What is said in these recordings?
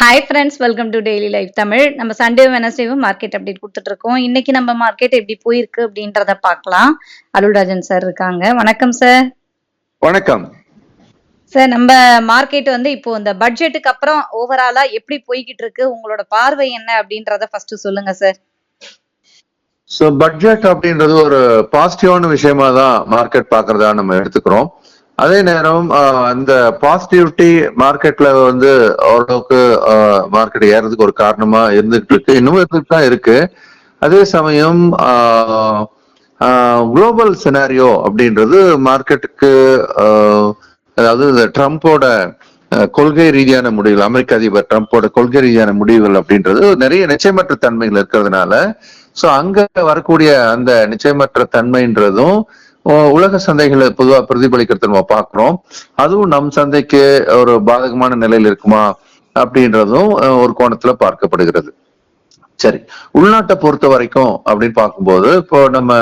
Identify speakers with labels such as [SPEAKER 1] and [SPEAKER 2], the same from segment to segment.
[SPEAKER 1] Hi friends welcome to daily life Tamil நம்ம Sunday வெனஸ்டேவும் market update கொடுத்துட்டு இருக்கோம் இன்னைக்கு நம்ம மார்க்கெட் எப்படி போயிருக்கு அப்படின்றத பார்க்கலாம். அருள்ராஜன் சார் இருக்காங்க. வணக்கம் சார்
[SPEAKER 2] வணக்கம்.
[SPEAKER 1] சார் நம்ம மார்க்கெட் வந்து இப்போ இந்த பட்ஜெட்டுக்கு அப்புறம் ஓவராலா எப்படி போய்கிட்டு இருக்கு? உங்களோட பார்வை என்ன அப்படின்றத ஃபர்ஸ்ட் சொல்லுங்க சார்
[SPEAKER 2] ஸோ பட்ஜெட் அப்படின்றது ஒரு பாசிட்டிவான விஷயமா தான் மார்க்கெட் பார்க்கறதா நம்ம எடுத்துக்கிறோம். அதே நேரம் அந்த பாசிட்டிவிட்டி மார்க்கெட்ல வந்து ஓரளவுக்கு மார்க்கெட் ஏறதுக்கு ஒரு காரணமா இருந்துகிட்டு இருக்கு. இன்னமும் இருந்துட்டு தான் இருக்கு. அதே சமயம் குளோபல் சினாரியோ அப்படின்றது மார்க்கெட்டுக்கு அதாவது இந்த ட்ரம்ப்போட கொள்கை ரீதியான முடிவுகள் அமெரிக்க அதிபர் ட்ரம்ப்போட கொள்கை ரீதியான முடிவுகள் அப்படின்றது நிறைய நிச்சயமற்ற தன்மைகள் இருக்கிறதுனால ஸோ அங்க வரக்கூடிய அந்த நிச்சயமற்ற தன்மைன்றதும் உலக சந்தைகளை பொதுவா பிரதிபலிக்கிறது நம்ம பாக்குறோம் அதுவும் நம் சந்தைக்கு ஒரு பாதகமான நிலையில் இருக்குமா அப்படின்றதும் ஒரு கோணத்துல பார்க்கப்படுகிறது. சரி உள்நாட்டை பொறுத்த வரைக்கும் அப்படின்னு பார்க்கும்போது இப்போ நம்ம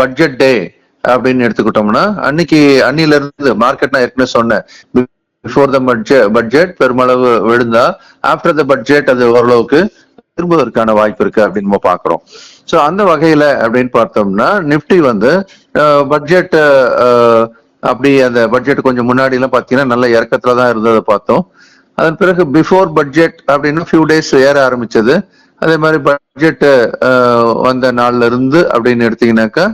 [SPEAKER 2] பட்ஜெட் டே அப்படின்னு எடுத்துக்கிட்டோம்னா அன்னைக்கு அன்னில இருந்து மார்க்கெட் நான் ஏற்கனவே சொன்னேன். பிஃபோர் த பட்ஜெட் பட்ஜெட் பெருமளவு விழுந்தா ஆஃப்டர் த பட்ஜெட் அது ஓரளவுக்கு திரும்புவதற்கான வாய்ப்பு இருக்கு அப்படின்னு நம்ம பாக்குறோம் ஸோ அந்த வகையில அப்படின்னு பார்த்தோம்னா நிப்டி வந்து பட்ஜெட் அப்படி அந்த பட்ஜெட் கொஞ்சம் முன்னாடிலாம் பார்த்தீங்கன்னா நல்ல இறக்கத்துல தான் இருந்ததை பார்த்தோம். அதன் பிறகு பிஃபோர் பட்ஜெட் அப்படின்னு ஃபியூ டேஸ் ஏற ஆரம்பிச்சது. அதே மாதிரி பட்ஜெட் வந்த நாள்ல இருந்து அப்படின்னு எடுத்தீங்கன்னாக்கா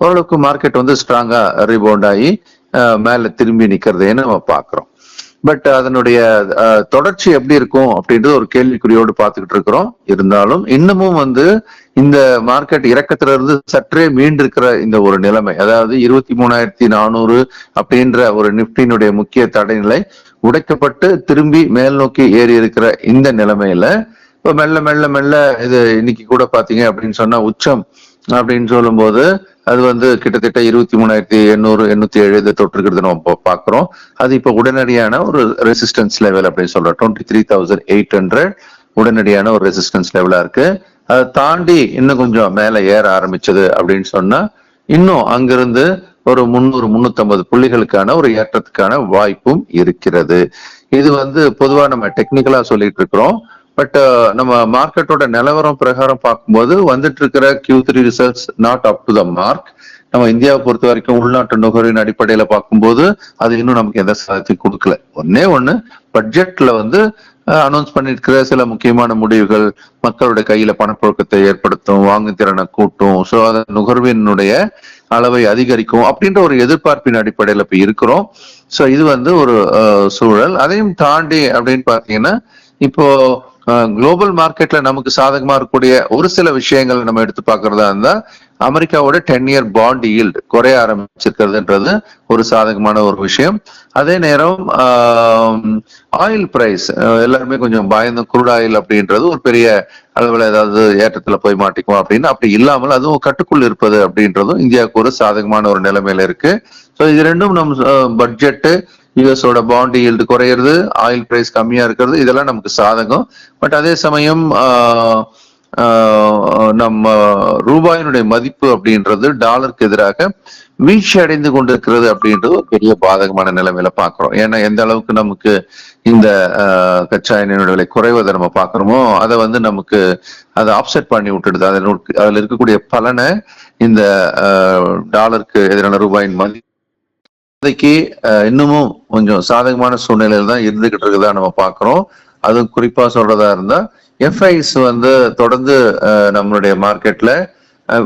[SPEAKER 2] ஓரளவுக்கு மார்க்கெட் வந்து ஸ்ட்ராங்கா ரிபவுண்ட் ஆகி மேலே மேல திரும்பி நிக்கிறதைன்னு நம்ம பாக்குறோம் பட் அதனுடைய தொடர்ச்சி எப்படி இருக்கும் அப்படின்றது ஒரு கேள்விக்குறியோடு பார்த்துக்கிட்டு இருக்கிறோம். இருந்தாலும் இன்னமும் வந்து இந்த மார்க்கெட் இறக்கத்துல இருந்து சற்றே மீண்டிருக்கிற இந்த ஒரு நிலைமை. அதாவது இருபத்தி மூணாயிரத்தி நானூறு அப்படின்ற ஒரு நிப்டினுடைய முக்கிய தடைநிலை உடைக்கப்பட்டு திரும்பி மேல் நோக்கி ஏறி இருக்கிற இந்த நிலைமையில இப்போ மெல்ல மெல்ல மெல்ல இது இன்னைக்கு கூட பாத்தீங்க அப்படின்னு சொன்னா உச்சம் அப்படின்னு சொல்லும்போது அது வந்து கிட்டத்தட்ட இருபத்தி மூணாயிரத்தி எண்ணூறு எண்ணூத்தி ஏழு இதை தொற்றுக்கிறது நம்ம பாக்குறோம் அது இப்போ உடனடியான ஒரு ரெசிஸ்டன்ஸ் லெவல் அப்படின்னு சொல்றோம். Twenty three thousand eight hundred உடனடியான ஒரு ரெசிஸ்டன்ஸ் லெவலா இருக்கு. அதை தாண்டி இன்னும் கொஞ்சம் மேல ஏற ஆரம்பிச்சது அப்படின்னு சொன்னா இன்னும் அங்கிருந்து ஒரு முந்நூறு முன்னூத்தி புள்ளிகளுக்கான ஒரு ஏற்றத்துக்கான வாய்ப்பும் இருக்கிறது. இது வந்து பொதுவா நம்ம டெக்னிக்கலா சொல்லிட்டு இருக்கிறோம். பட் uh, நம்ம மார்க்கெட்டோட நிலவரம் பிரகாரம் பார்க்கும்போது வந்துட்டு இருக்கிற Q three results not up to the mark நம்ம இந்தியாவை பொறுத்த வரைக்கும் உள்நாட்டு நுகர்வின் அடிப்படையில பார்க்கும்போது அது இன்னும் நமக்கு எந்த சாதத்தையும் கொடுக்கல. ஒன்னே ஒண்ணு பட்ஜெட்ல வந்து uh, அனௌன்ஸ் பண்ணிருக்கிற சில முக்கியமான முடிவுகள் மக்களுடைய கையில பணப்புழக்கத்தை ஏற்படுத்தும் வாங்கும் திறனை கூட்டும் ஸோ அதை நுகர்வினுடைய அளவை அதிகரிக்கும் அப்படின்ற ஒரு எதிர்பார்ப்பின் அடிப்படையில இப்ப இருக்கிறோம். ஸோ இது வந்து ஒரு uh, சூழல். அதையும் தாண்டி அப்படின்னு பார்த்தீங்கன்னா இப்போ குளோபல் மார்க்கெட்ல நமக்கு சாதகமா இருக்கக்கூடிய ஒரு சில விஷயங்கள் நம்ம எடுத்து பாக்குறதா இருந்தா அமெரிக்காவோட டென் இயர் பாண்ட் ஈல்டு குறைய ஆரம்பிச்சிருக்கிறதுன்றது ஒரு சாதகமான ஒரு விஷயம். அதே நேரம் ஆயில் பிரைஸ் எல்லாருமே கொஞ்சம் பயந்து குரூட் ஆயில் அப்படின்றது ஒரு பெரிய அளவில் ஏதாவது ஏற்றத்துல போய் மாட்டிக்குவோம் அப்படின்னு அப்படி இல்லாமல் அதுவும் கட்டுக்குள் இருப்பது அப்படின்றதும் இந்தியாவுக்கு ஒரு சாதகமான ஒரு நிலைமையில இருக்கு. ஸோ இது ரெண்டும் நம் பட்ஜெட்டு யூஎஸோட பாண்ட் ஈல்டு குறையிறது ஆயில் பிரைஸ் கம்மியா இருக்கிறது இதெல்லாம் நமக்கு சாதகம். பட் அதே சமயம் நம்ம ரூபாயினுடைய மதிப்பு அப்படின்றது டாலருக்கு எதிராக வீழ்ச்சி அடைந்து கொண்டிருக்கிறது அப்படின்றது ஒரு பெரிய பாதகமான நிலைமையில பாக்குறோம் ஏன்னா எந்த அளவுக்கு நமக்கு இந்த கச்சா எண்ணெயோட விலை குறைவதை நம்ம பாக்குறோமோ அதை வந்து நமக்கு அதை ஆப்செட் பண்ணி விட்டுடுது. அதில் அதுல இருக்கக்கூடிய பலனை இந்த டாலருக்கு எதிரான ரூபாயின் மதிப்பு இப்போதைக்கு இன்னமும் கொஞ்சம் சாதகமான சூழ்நிலையில தான் இருந்துகிட்டு இருக்குதா நம்ம பாக்குறோம் அதுவும் குறிப்பா சொல்றதா இருந்தா எஃப்ஐஸ் வந்து தொடர்ந்து நம்மளுடைய மார்க்கெட்ல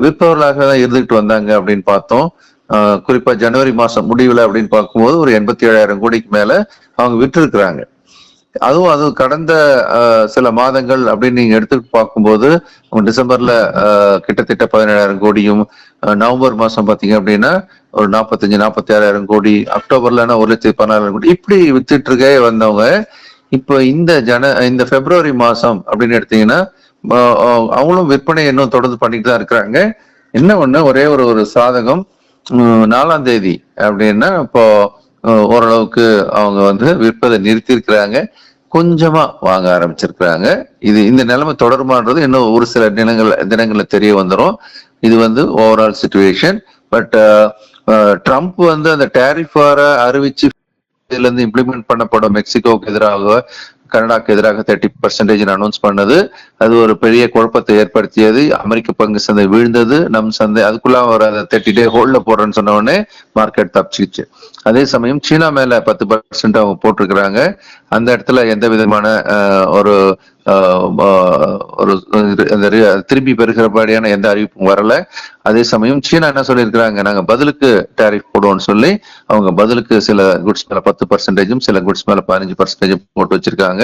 [SPEAKER 2] விற்பவர்களாக தான் இருந்துகிட்டு வந்தாங்க அப்படின்னு பார்த்தோம். குறிப்பா ஜனவரி மாசம் முடிவுல அப்படின்னு பார்க்கும்போது ஒரு எண்பத்தி ஏழாயிரம் கோடிக்கு மேல அவங்க விற்றுருக்குறாங்க. அதுவும் அது கடந்த சில மாதங்கள் அப்படின்னு நீங்க எடுத்துட்டு பார்க்கும்போது டிசம்பர்ல கிட்டத்தட்ட பதினேழாயிரம் கோடியும் நவம்பர் மாசம் பாத்தீங்க அப்படின்னா ஒரு நாற்பத்தஞ்சு நாற்பத்தி ஆறாயிரம் கோடி அக்டோபர்லன்னா ஒரு லட்சத்தி பதினாறாயிரம் கோடி இப்படி வித்துட்டு இருக்கே வந்தவங்க இப்போ இந்த ஜன இந்த பிப்ரவரி மாசம் அப்படின்னு எடுத்தீங்கன்னா அவங்களும் விற்பனை இன்னும் தொடர்ந்து பண்ணிட்டு தான் இருக்கிறாங்க. என்ன ஒண்ணு ஒரே ஒரு ஒரு சாதகம் நாலாம் தேதி அப்படின்னா இப்போ ஓரளவுக்கு அவங்க வந்து விற்பதை நிறுத்தியிருக்கிறாங்க. கொஞ்சமா வாங்க ஆரம்பிச்சிருக்கிறாங்க. இது இந்த நிலைமை தொடருமான்றது இன்னும் ஒரு சில தினங்கள் தினங்கள்ல தெரிய வந்துடும் இது வந்து ஓவரால் சுச்சுவேஷன் பட் ட்ரம்ப் வந்து அந்த டேரிஃப் அறிவிச்சு இதுல இருந்து இம்ப்ளிமெண்ட் பண்ணப்படும். மெக்சிகோவுக்கு எதிராக கனடாக்கு எதிராக தேர்ட்டி பர்சன்டேஜ் அனௌன்ஸ் பண்ணது. அது ஒரு பெரிய குழப்பத்தை ஏற்படுத்தியது. அமெரிக்க பங்கு சந்தை வீழ்ந்தது. நம் சந்தை அதுக்குள்ள ஒரு தேர்ட்டி டே ஹோல்ட்ல போடுறேன்னு சொன்ன உடனே மார்க்கெட் தப்பிச்சிச்சு. அதே சமயம் சீனா மேல பத்து பர்சன்ட் அவங்க போட்டிருக்கிறாங்க. அந்த இடத்துல எந்த விதமான ஒரு ஒரு அந்த திரும்பி பெறுகிறபடியான எந்த அறிவிப்பும் வரல. அதே சமயம் சீனா என்ன சொல்லியிருக்கிறாங்க? நாங்க பதிலுக்கு டேரிஃப் போடுவோம்னு சொல்லி அவங்க பதிலுக்கு சில குட்ஸ் மேல பத்து பர்சன்டேஜும் சில குட்ஸ் மேல பதினஞ்சு பர்சன்டேஜும் போட்டு வச்சிருக்காங்க.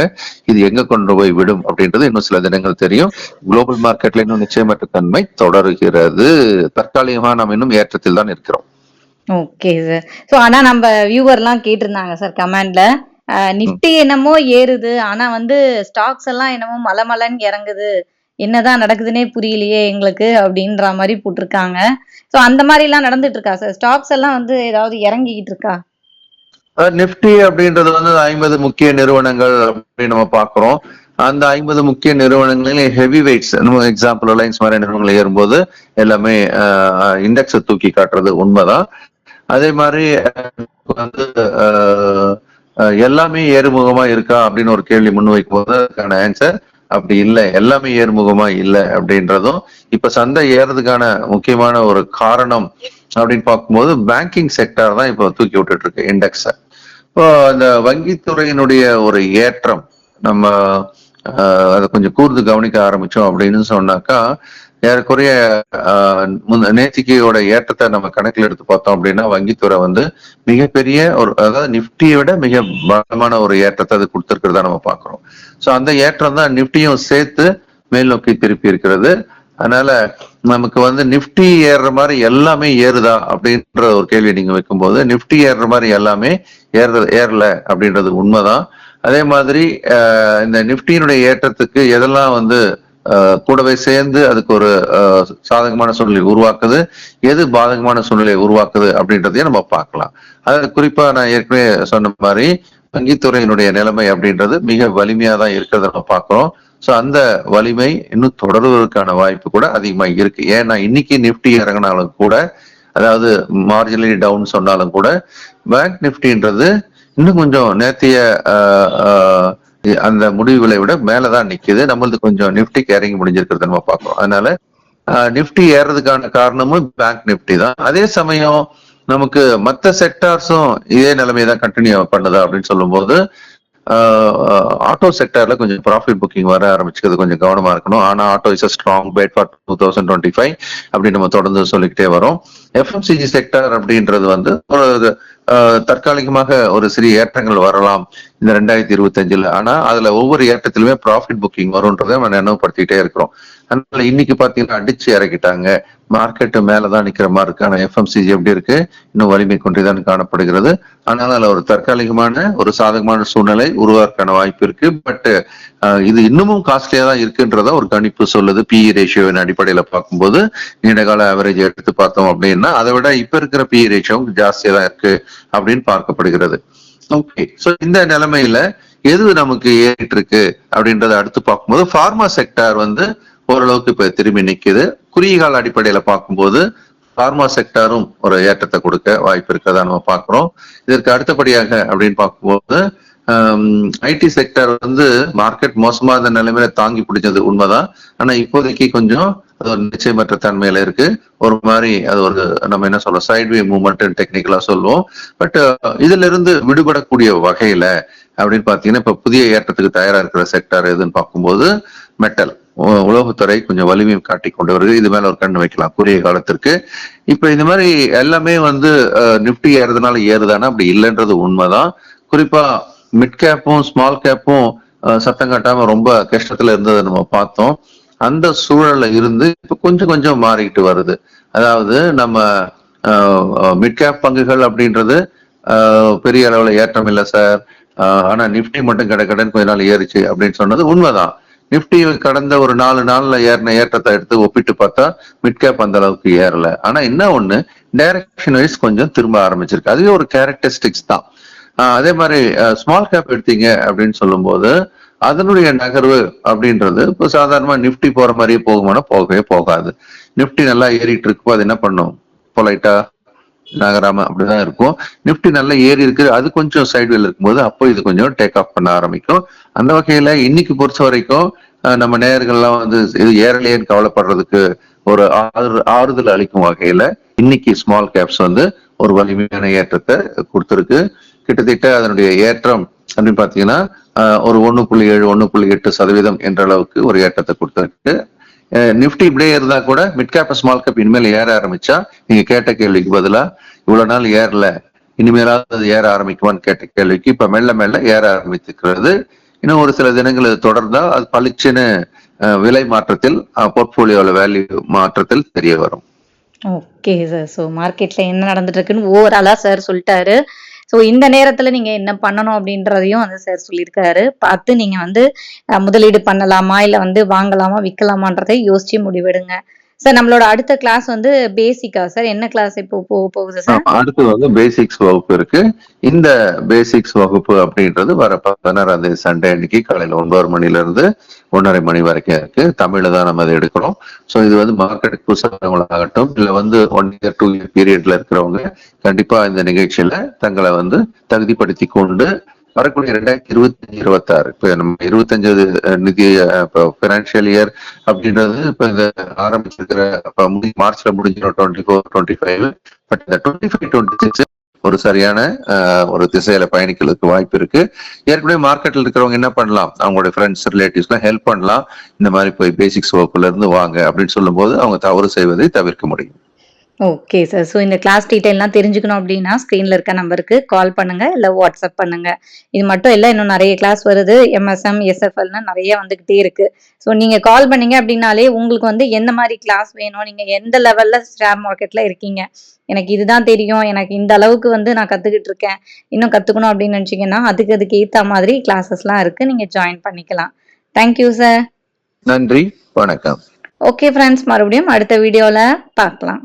[SPEAKER 2] இது எங்க கொண்டு போய் விடும் அப்படின்றது இன்னும் சில தினங்கள் தெரியும். குளோபல் மார்க்கெட்ல இன்னும் நிச்சயமற்ற தன்மை தொடருகிறது. தற்காலிகமா நாம் இன்னும் ஏற்றத்தில் தான் இருக்கிறோம்.
[SPEAKER 1] ஓகே சார் ஸோ ஆனா நம்ம வியூவர்லாம் கேட்டிருந்தாங்க சார் கமெண்ட்ல நிஃப்டி என்னமோ ஏறுது. ஆனா வந்து ஸ்டாக்ஸ் எல்லாம் என்னமோ மலை மலைன்னு இறங்குது. என்னதான் நடக்குதுன்னே புரியலையே எங்களுக்கு அப்படின்ற மாதிரி போட்டிருக்காங்க. ஸோ அந்த மாதிரி எல்லாம் நடந்துட்டு இருக்கா சார் ஸ்டாக்ஸ் எல்லாம் வந்து ஏதாவது இறங்கிக்கிட்டு இருக்கா?
[SPEAKER 2] நிப்டி அப்படின்றது வந்து ஐம்பது முக்கிய நிறுவனங்கள் அப்படின்னு நம்ம பாக்குறோம் அந்த ஐம்பது முக்கிய நிறுவனங்களில் ஹெவி வெயிட்ஸ் நம்ம எக்ஸாம்பிள் அலைன்ஸ் மாதிரி நிறுவனங்கள் ஏறும்போது எல்லாமே இண்டெக்ஸை தூக்கி காட்டுறது உண்மைதான். அதே மாதிரி வந்து எல்லாமே ஏறுமுகமா இருக்கா அப்படின்னு ஒரு கேள்வி முன்வைக்கும் போது அதுக்கான ஆன்சர் அப்படி இல்லை. எல்லாமே ஏறுமுகமா இல்லை அப்படின்றதும் இப்ப சந்தை ஏறதுக்கான முக்கியமான ஒரு காரணம் அப்படின்னு பார்க்கும்போது பேங்கிங் செக்டார் தான் இப்போ தூக்கி விட்டுட்டு இருக்கு இண்டெக்ஸை இப்போ அந்த வங்கித்துறையினுடைய ஒரு ஏற்றம் நம்ம அதை கொஞ்சம் கூர்ந்து கவனிக்க ஆரம்பிச்சோம் அப்படின்னு சொன்னாக்கா ஏறக்குறைய நேத்திக்கையோட ஏற்றத்தை நம்ம கணக்கில் எடுத்து பார்த்தோம் அப்படின்னா வங்கித்துறை வந்து மிகப்பெரிய ஒரு அதாவது நிப்டியை விட மிக பலமான ஒரு ஏற்றத்தை அது கொடுத்துருக்கிறதா நம்ம பார்க்குறோம். ஸோ அந்த ஏற்றம் தான் நிப்டியும் சேர்த்து மேல் நோக்கி திருப்பி இருக்கிறது. அதனால நமக்கு வந்து நிப்டி ஏறுற மாதிரி எல்லாமே ஏறுதா அப்படின்ற ஒரு கேள்வி நீங்க வைக்கும்போது நிப்டி ஏறுற மாதிரி எல்லாமே ஏற ஏறல அப்படின்றது உண்மைதான். அதே மாதிரி இந்த நிப்டியினுடைய ஏற்றத்துக்கு எதெல்லாம் வந்து கூடவே சேர்ந்து அதுக்கு ஒரு சாதகமான சூழ்நிலை உருவாக்குது. எது பாதகமான சூழ்நிலை உருவாக்குது அப்படின்றதையும் நம்ம பார்க்கலாம். அதாவது குறிப்பா நான் ஏற்கனவே சொன்ன மாதிரி வங்கித்துறையினுடைய நிலைமை அப்படின்றது மிக வலிமையா தான் இருக்கிறத நம்ம பார்க்கிறோம். ஸோ அந்த வலிமை இன்னும் தொடர்வதற்கான வாய்ப்பு கூட அதிகமாக இருக்கு. ஏன்னா இன்னைக்கு நிப்டி இறங்கினாலும் கூட அதாவது மார்ஜினலி டவுன் சொன்னாலும் கூட பேங்க் நிப்டின்றது இன்னும் கொஞ்சம் நேத்திய அந்த முடிவுகளை விட மேலதான் நிக்குது. நம்மளது கொஞ்சம் நிப்டிக்கு இறங்கி முடிஞ்சிருக்கிறது நம்ம பார்க்கிறோம். அதனால நிப்டி ஏறதுக்கான காரணமும் பேங்க் நிப்டி தான். அதே சமயம் நமக்கு மத்த செக்டார்ஸும் இதே நிலைமையை தான் கண்டினியூ பண்ணுதா அப்படின்னு சொல்லும்போது ஆட்டோ செக்டர்ல கொஞ்சம் ப்ராஃபிட் புக்கிங் வர ஆரம்பிச்சுக்கிறது கொஞ்சம் கவனமா இருக்கணும். ஆனா auto is strong bet for two thousand twenty five அப்படின்னு நம்ம தொடர்ந்து சொல்லிக்கிட்டே வரோம். எஃப்எம்சிஜி செக்டர் அப்படின்றது வந்து ஒரு ஆஹ், தற்காலிகமாக ஒரு சிறிய ஏற்றங்கள் வரலாம். இந்த ரெண்டாயிரத்தி இருபத்தஞ்சுல. ஆனா அதுல ஒவ்வொரு ஏற்றத்திலுமே ப்ராஃபிட் புக்கிங் வரும்ன்றதை நம்ம நினைவுபடுத்திக்கிட்டே இருக்கிறோம். அதனால இன்னைக்கு பாத்தீங்கன்னா அடிச்சு இறக்கிட்டாங்க. மார்க்கெட் மேலதான் நிக்கிற மாதிரி இருக்கு. ஆனா எஃப்எம்சிஜி எப்படி இருக்கு? இன்னும் வலிமை கொண்டுதான் காணப்படுகிறது. ஆனால் அதுல ஒரு தற்காலிகமான ஒரு சாதகமான சூழ்நிலை உருவாக்கான வாய்ப்பு இருக்கு. பட் இது இன்னமும் காஸ்ட்லியா தான் இருக்குன்றத ஒரு கணிப்பு சொல்லுது. பிஇ ரேஷியோவின் அடிப்படையில பார்க்கும்போது நீண்ட கால ஆவரேஜ் எடுத்து பார்த்தோம் அப்படின்னா அதை விட இப்ப இருக்கிற பிஇ ரேஷியோ ஜாஸ்தியா தான் இருக்கு அப்படின்னு பார்க்கப்படுகிறது. ஓகே சோ இந்த நிலைமையில எது நமக்கு ஏறிட்டு இருக்கு அப்படின்றத அடுத்து பார்க்கும்போது ஃபார்மா செக்டார் வந்து ஓரளவுக்கு இப்ப திரும்பி நிக்குது. குறுகிய கால அடிப்படையில பார்க்கும்போது ஃபார்மா செக்டாரும் ஒரு ஏற்றத்தை கொடுக்க வாய்ப்பு இருக்கதா நம்ம பார்க்குறோம். இதற்கு அடுத்தபடியாக அப்படின்னு பார்க்கும்போது ஐடி செக்டர் வந்து மார்க்கெட் மோசமா இருந்த நிலைமையில தாங்கி பிடிச்சது உண்மைதான். ஆனா இப்போதைக்கு கொஞ்சம் அது ஒரு நிச்சயமற்ற தன்மையில இருக்கு. ஒரு மாதிரி அது ஒரு நம்ம என்ன சொல்றோம் சைட்வே மூவ்மெண்ட் டெக்னிக்கலா சொல்லுவோம். பட் இதுல இருந்து விடுபடக்கூடிய வகையில அப்படின்னு பாத்தீங்கன்னா இப்ப புதிய ஏற்றத்துக்கு தயாரா இருக்கிற செக்டர் எதுன்னு பார்க்கும்போது மெட்டல் உலோகத்துறை கொஞ்சம் வலிமையும் காட்டி கொண்டு வருது. இது மேல ஒரு கண்ணு வைக்கலாம். குறுகிய காலத்திற்கு. இப்ப இந்த மாதிரி எல்லாமே வந்து நிப்டி ஏறதுனால ஏறுதானா? அப்படி இல்லைன்றது உண்மைதான். குறிப்பா மிட் கேப்பும் ஸ்மால் கேப்பும் சத்தம் காட்டாம ரொம்ப கஷ்டத்துல இருந்ததை நம்ம பார்த்தோம். அந்த சூழல்ல இருந்து இப்ப கொஞ்சம் கொஞ்சம் மாறிக்கிட்டு வருது. அதாவது நம்ம மிட் கேப் பங்குகள் அப்படின்றது ஆஹ், பெரிய அளவுல ஏற்றம் இல்லை சார். ஆனா நிப்டி மட்டும் கடை கொஞ்ச நாள் ஏறிச்சு அப்படின்னு சொன்னது உண்மைதான். நிப்டி கடந்த ஒரு நாலு நாள்ல ஏறின ஏற்றத்தை எடுத்து ஒப்பிட்டு பார்த்தா மிட் கேப் அந்த அளவுக்கு ஏறல. ஆனா என்ன ஒண்ணு டைரக்ஷன் வைஸ் கொஞ்சம் திரும்ப ஆரம்பிச்சிருக்கு. அதுவே ஒரு கேரக்டரிஸ்டிக்ஸ் தான். அதே மாதிரி ஸ்மால் கேப் எடுத்தீங்க அப்படின்னு சொல்லும்போது அதனுடைய நகர்வு அப்படின்றது இப்போ சாதாரணமா நிப்டி போற மாதிரியே போகுமானா போகவே போகாது. நிப்டி நல்லா ஏறிட்டு இருக்கப்போ அது என்ன பண்ணும்? பொலைட்டா நகராம அப்படிதான் இருக்கும். நிப்டி நல்லா ஏறி இருக்கு அது கொஞ்சம் சைடுல இருக்கும்போது அப்போ இது கொஞ்சம் டேக் ஆஃப் பண்ண ஆரம்பிக்கும். அந்த வகையில இன்னைக்கு பொறுத்த வரைக்கும் நம்ம நேர்கள்லாம் வந்து இது ஏறலையேன்னு கவலைப்படுறதுக்கு ஒரு ஆறு ஆறுதல் அளிக்கும் வகையில இன்னைக்கு ஸ்மால் கேப்ஸ் வந்து ஒரு வலிமையான ஏற்றத்தை கொடுத்துருக்கு. கிட்டத்தட்ட அதனுடைய ஏற்றம் அப்படின்னு பாத்தீங்கன்னா ஒரு ஒன்று புள்ளி ஏழு ஒன்று புள்ளி எட்டு சதவீதம் என்ற அளவுக்கு ஒரு ஏற்றத்தை கொடுத்திருக்கு. நிப்டி இப்படியே இருந்தா கூட மிட் கேப் ஸ்மால் கேப் இனிமேல் ஏற ஆரம்பிச்சா நீங்க கேட்ட கேள்விக்கு பதிலா இவ்வளவு நாள் ஏறல இனிமேலாவது அது ஏற ஆரம்பிக்குமான்னு கேட்ட கேள்விக்கு இப்ப மெல்ல மெல்ல ஏற ஆரம்பித்துக்கிறது இன்னும் ஒரு சில தினங்கள் இது தொடர்ந்தா அது பளிச்சுன்னு விலை மாற்றத்தில் போர்ட்போலியோல வேல்யூ மாற்றத்தில் தெரிய வரும்.
[SPEAKER 1] ஓகே சார் ஸோ மார்க்கெட்ல என்ன நடந்துட்டு இருக்குன்னு ஓவராலா சார் சொல்லிட்டாரு. ஸோ இந்த நேரத்துல நீங்க என்ன பண்ணணும் அப்படின்றதையும் வந்து சார் சொல்லியிருக்காரு. பார்த்து நீங்க வந்து முதலீடு பண்ணலாமா? இல்ல வந்து வாங்கலாமா? விற்கலாமான்றதை யோசிச்சு முடிவெடுங்க. சார் நம்மளோட அடுத்த கிளாஸ் வந்து பேசிக்கா சார் என்ன கிளாஸ் இப்போ போக போகுது சார்?
[SPEAKER 2] அடுத்து வந்து பேசிக்ஸ் வகுப்பு இருக்கு. இந்த பேசிக்ஸ் வகுப்பு அப்படின்றது வர பதினாறாம் தேதி சண்டே அன்னைக்கு காலையில ஒன்பது மணில இருந்து ஒன்றரை மணி வரைக்கும் இருக்கு. தமிழ்ல தான் நம்ம அதை எடுக்கிறோம். ஸோ இது வந்து மார்க்கெட்டுக்கு புதுசாகட்டும் இல்ல வந்து ஒன் இயர் டூ இயர் பீரியட்ல இருக்கிறவங்க கண்டிப்பா இந்த நிகழ்ச்சியில தங்களை வந்து தகுதிப்படுத்தி கொண்டு வரக்கூடிய ரெண்டாயிரத்தி இருபத்தி இருபத்தி இருபத்தாறு. இப்ப நம்ம இருபத்தஞ்சாவது நிதி நிதி பினான்சியல் இயர் அப்படின்றது இப்ப இந்த ஆரம்பிச்சிருக்கிற இப்ப முடி- மார்ச்ல முடிஞ்சிடும் twenty four twenty five but இந்த டுவெண்ட்டி ஃபைவ் டுவெண்ட்டி சிக்ஸ் ஒரு சரியான ஒரு திசையில பயணிக்கிறதுக்கு வாய்ப்பு இருக்கு. ஏற்கனவே மார்க்கெட்ல இருக்கிறவங்க என்ன பண்ணலாம்? அவங்களுடைய ஃப்ரெண்ட்ஸ் ரிலேட்டிவ்ஸ்லாம் ஹெல்ப் பண்ணலாம். இந்த மாதிரி போய் பேசிக்ஸ் வகுப்புல இருந்து வாங்க அப்படின்னு சொல்லும்போது அவங்க தவறு செய்வதை தவிர்க்க முடியும்.
[SPEAKER 1] ஓகே சார் ஸோ இந்த கிளாஸ் டீட்டெயிலாம் தெரிஞ்சுக்கணும் அப்படின்னா ஸ்க்ரீனில் இருக்க நம்பருக்கு கால் பண்ணுங்க இல்லை வாட்ஸ்அப் பண்ணுங்க. இது மட்டும் இல்லை இன்னும் நிறைய கிளாஸ் வருது. எம்எஸ்எம் எஸ்எஃப்எல்னு நிறைய வந்துகிட்டே இருக்கு. ஸோ நீங்க கால் பண்ணீங்க அப்படின்னாலே உங்களுக்கு வந்து எந்த மாதிரி கிளாஸ் வேணும்? நீங்க எந்த லெவல்ல ஷேர் மார்க்கெட்ல இருக்கீங்க? எனக்கு இதுதான் தெரியும். எனக்கு இந்த அளவுக்கு வந்து நான் கத்துக்கிட்டு இருக்கேன். இன்னும் கத்துக்கணும் அப்படின்னு நினைச்சீங்கன்னா அதுக்கு அதுக்கு ஏத்த மாதிரி கிளாஸஸ்லாம் இருக்கு. நீங்க ஜாயின் பண்ணிக்கலாம். தேங்க்யூ சார்
[SPEAKER 2] நன்றி. வணக்கம்.
[SPEAKER 1] ஓகே ஃப்ரெண்ட்ஸ் மறுபடியும் அடுத்த வீடியோல பார்க்கலாம்.